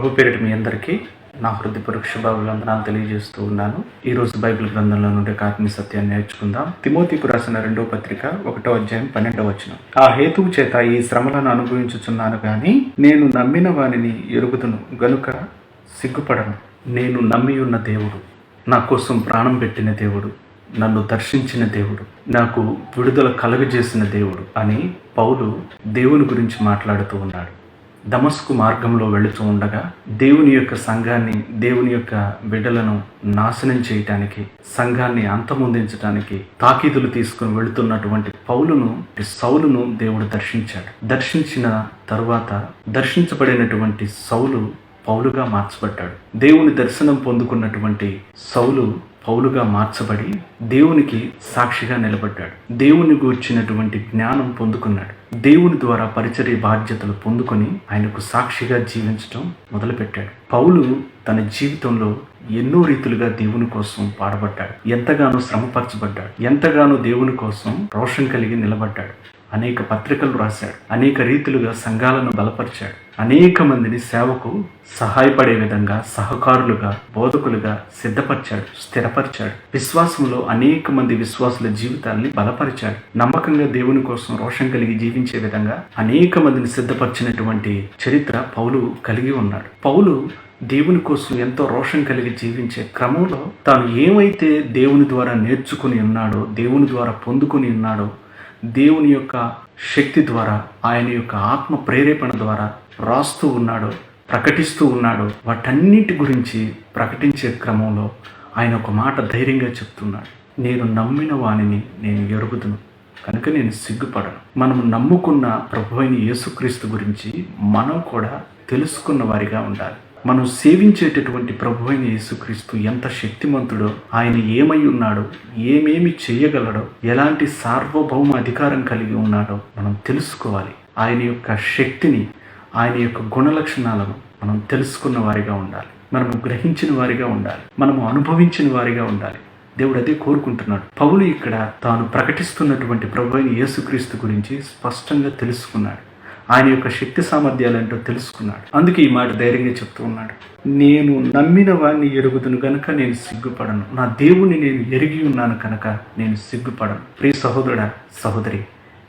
ప్రభు పేరిట మీ అందరికీ నా హృదయపూర్వక శుభాభివందనాలు తెలియజేస్తూ ఉన్నాను. ఈ రోజు బైబిల్ గ్రంథంలో నుండి ఒక ఆత్మీయ సత్యాన్ని నేర్చుకుందాం. తిమోతికు రాసిన రెండో పత్రిక ఒకటో అధ్యాయం పన్నెండవ వచనం. ఆ హేతువు చేత ఈ శ్రమలను అనుభవించుచున్నాను కానీ నేను నమ్మిన వానిని ఎరుగుదును గనుక సిగ్గుపడను. నేను నమ్మి ఉన్న దేవుడు నా కోసం ప్రాణం పెట్టిన దేవుడు నన్ను దర్శించిన దేవుడు నాకు విడుదల కలుగజేసిన దేవుడు అని పౌలు దేవుని గురించి మాట్లాడుతూ ఉన్నాడు. దమస్కు మార్గంలో వెళుతూ ఉండగా దేవుని యొక్క సంఘాన్ని దేవుని యొక్క బిడ్డలను నాశనం చేయటానికి సంఘాన్ని అంతమొందించడానికి తాకీదులు తీసుకుని వెళుతున్నటువంటి పౌలును సౌలును దేవుడు దర్శించాడు. దర్శించిన తరువాత దర్శించబడినటువంటి సౌలు పౌలుగా మార్చబడ్డాడు. దేవుని దర్శనం పొందుకున్నటువంటి సౌలు పౌలుగా మార్చబడి దేవునికి సాక్షిగా నిలబడ్డాడు. దేవుని గూర్చినటువంటి జ్ఞానం పొందుకున్నాడు. దేవుని ద్వారా పరిచర్య బాధ్యతలు పొందుకొని ఆయనకు సాక్షిగా జీవించడం మొదలుపెట్టాడు. పౌలు తన జీవితంలో ఎన్నో రీతులుగా దేవుని కోసం పాడబడ్డాడు ఎంతగానో శ్రమపరచబడ్డాడు. ఎంతగానో దేవుని కోసం రోషం కలిగి నిలబడ్డాడు. అనేక పత్రికలు రాశాడు. అనేక రీతిలుగా సంఘాలను బలపరిచాడు. అనేక మందిని సేవకు సహాయపడే విధంగా సహకారులుగా బోధకులుగా సిద్ధపరిచాడు స్థిరపరిచాడు. విశ్వాసంలో అనేక మంది విశ్వాసుల జీవితాల్ని బలపరిచాడు. నమ్మకంగా దేవుని కోసం రోషం కలిగి జీవించే విధంగా అనేక మందిని సిద్ధపరిచినటువంటి చరిత్ర పౌలు కలిగి ఉన్నాడు. పౌలు దేవుని కోసం ఎంతో రోషం కలిగి జీవించే క్రమంలో తాను ఏమైతే దేవుని ద్వారా నేర్చుకుని ఉన్నాడో దేవుని ద్వారా పొందుకుని ఉన్నాడో దేవుని యొక్క శక్తి ద్వారా ఆయన యొక్క ఆత్మ ప్రేరేపణ ద్వారా రాస్తూ ఉన్నాడో ప్రకటిస్తూ ఉన్నాడో. వాటన్నిటి గురించి ప్రకటించే క్రమంలో ఆయన ఒక మాట ధైర్యంగా చెప్తున్నాడు. నేను నమ్మిన వానిని నేను ఎరుగుదును కనుక నేను సిగ్గుపడను. మనం నమ్ముకున్న ప్రభు అయిన యేసుక్రీస్తు గురించి మనం కూడా తెలుసుకున్న వారిగా ఉండాలి. మనం సేవించేటటువంటి ప్రభు అయిన యేసుక్రీస్తు ఎంత శక్తిమంతుడో ఆయన ఏమై ఉన్నాడో ఏమేమి చేయగలడో ఎలాంటి సార్వభౌమ అధికారం కలిగి ఉన్నాడో మనం తెలుసుకోవాలి. ఆయన యొక్క శక్తిని ఆయన యొక్క గుణలక్షణాలను మనం తెలుసుకున్న వారిగా ఉండాలి. మనము గ్రహించిన వారిగా ఉండాలి. మనము అనుభవించిన వారిగా ఉండాలి. దేవుడు అదే కోరుకుంటున్నాడు. పౌలు ఇక్కడ తాను ప్రకటిస్తున్నటువంటి ప్రభు అయిన యేసుక్రీస్తు గురించి స్పష్టంగా తెలుసుకున్నాడు. ఆయన యొక్క శక్తి సామర్థ్యాలు ఏంటో తెలుసుకున్నాడు. అందుకే ఈ మాట ధైర్యంగా చెప్తూ ఉన్నాడు. నేను నమ్మిన వాడిని ఎరుగుదును గనక నేను సిగ్గుపడను. నా దేవుని నేను ఎరిగి ఉన్నాను కనుక నేను సిగ్గుపడను. ప్రియ సహోదరుడా సహోదరి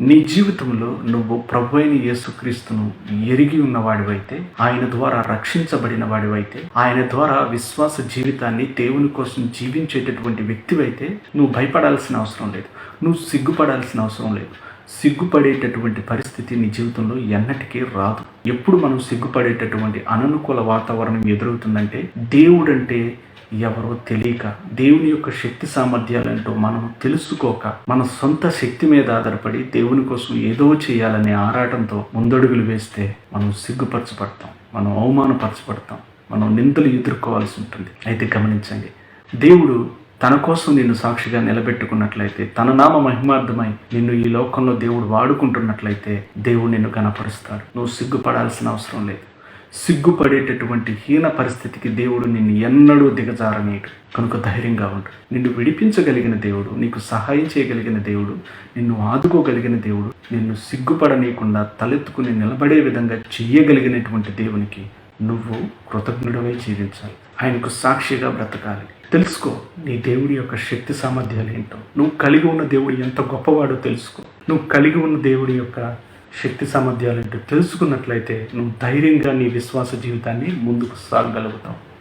నీ జీవితంలో నువ్వు ప్రభు అయిన యేసుక్రీస్తును ఎరిగి ఉన్నవాడివైతే ఆయన ద్వారా రక్షించబడిన వాడివైతే ఆయన ద్వారా విశ్వాస జీవితాన్ని దేవుని కోసం జీవించేటటువంటి వ్యక్తివైతే నువ్వు భయపడాల్సిన అవసరం లేదు. నువ్వు సిగ్గుపడాల్సిన అవసరం లేదు. సిగ్గుపడేటటువంటి పరిస్థితి నీ జీవితంలో ఎన్నటికీ రాదు. ఎప్పుడు మనం సిగ్గుపడేటటువంటి అననుకూల వాతావరణం ఎదురవుతుందంటే దేవుడంటే ఎవరో తెలియక దేవుని యొక్క శక్తి సామర్థ్యాలంటూ మనం తెలుసుకోక మన సొంత శక్తి మీద ఆధారపడి దేవుని కోసం ఏదో చేయాలనే ఆరాటంతో ముందడుగులు వేస్తే మనం సిగ్గుపరచబడతాం మనం అవమానపరచబడతాం మనం నిందలు ఎదుర్కోవాల్సి ఉంటుంది. అయితే గమనించండి దేవుడు తన కోసం నిన్ను సాక్షిగా నిలబెట్టుకున్నట్లయితే తన నామ మహిమార్థమై నిన్ను ఈ లోకంలో దేవుడు వాడుకుంటున్నట్లయితే దేవుడు నిన్ను కనపరుస్తాడు నువ్వు సిగ్గుపడాల్సిన అవసరం లేదు. సిగ్గుపడేటటువంటి హీన పరిస్థితికి దేవుడు నిన్ను ఎన్నడూ దిగజారనేడు కనుక ధైర్యంగా ఉండు. నిన్ను విడిపించగలిగిన దేవుడు నీకు సహాయం చేయగలిగిన దేవుడు నిన్ను ఆదుకోగలిగిన దేవుడు నిన్ను సిగ్గుపడనీయకుండా తలెత్తుకుని నిలబడే విధంగా చేయగలిగినటువంటి దేవునికి నువ్వు కృతజ్ఞుడవై జీవించాలి. ఆయనకు సాక్షిగా బ్రతకాలి. తెలుసుకో నీ దేవుడి యొక్క శక్తి సామర్థ్యాలు ఏంటో. నువ్వు కలిగి ఉన్న దేవుడు ఎంత గొప్పవాడో తెలుసుకో. నువ్వు కలిగి ఉన్న దేవుడి యొక్క శక్తి సామర్థ్యాలు ఏంటో తెలుసుకున్నట్లయితే నువ్వు ధైర్యంగా నీ విశ్వాస జీవితాన్ని ముందుకు సాగగలుగుతావు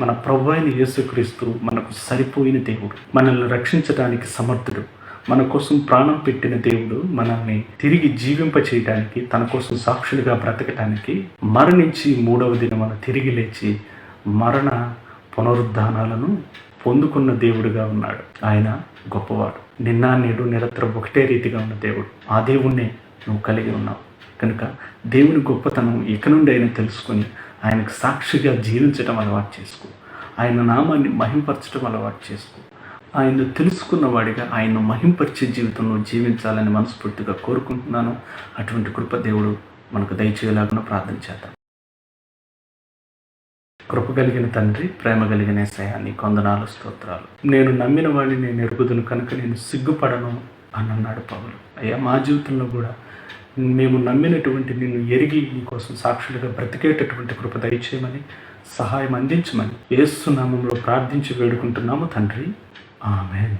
మన ప్రభు అయిన యేసుక్రీస్తు మనకు సరిపోయిన దేవుడు. మనల్ని రక్షించడానికి సమర్థుడు. మన కోసం ప్రాణం పెట్టిన దేవుడు మనల్ని తిరిగి జీవింప చేయడానికి తన కోసం సాక్షులుగా బ్రతకటానికి మరణించి మూడవ దినమున తిరిగి లేచి మరణ పునరుద్ధానాలను పొందుకున్న దేవుడుగా ఉన్నాడు. ఆయన గొప్పవాడు. నిన్న నేడు నిరంతరం ఒకటే రీతిగా ఉన్న దేవుడు. ఆ దేవుణ్ణే నువ్వు కలిగి ఉన్నావు. కనుక దేవుని గొప్పతనం ఇక నుండి అయినా తెలుసుకొని ఆయనకు సాక్షిగా జీవించడం అలవాటు చేసుకో. ఆయన నామాన్ని మహింపరచడం అలవాటు చేసుకో. ఆయన్ను తెలుసుకున్న వాడిగా ఆయన్ను మహింపరిచే జీవితంలో జీవించాలని మనస్ఫూర్తిగా కోరుకుంటున్నాను. అటువంటి కృప దేవుడు మనకు దయచేయలాగా ప్రార్థన చేద్దాం. కృప కలిగిన తండ్రి ప్రేమ కలిగిన సయాన్ని కొందనాలు స్తోత్రాలు. నేను నమ్మిన వాడిని నేను ఎరుగుదును కనుక నేను సిగ్గుపడను అని అన్నాడు పౌలు. అయ్యా మా జీవితంలో కూడా మేము నమ్మినటువంటి నిన్ను ఎరిగి నీకోసం సాక్షులుగా బ్రతికేటటువంటి కృప దయచేయమని సహాయం అందించమని ఏసునామంలో ప్రార్థించి వేడుకుంటున్నాము తండ్రి. ఆమెన్.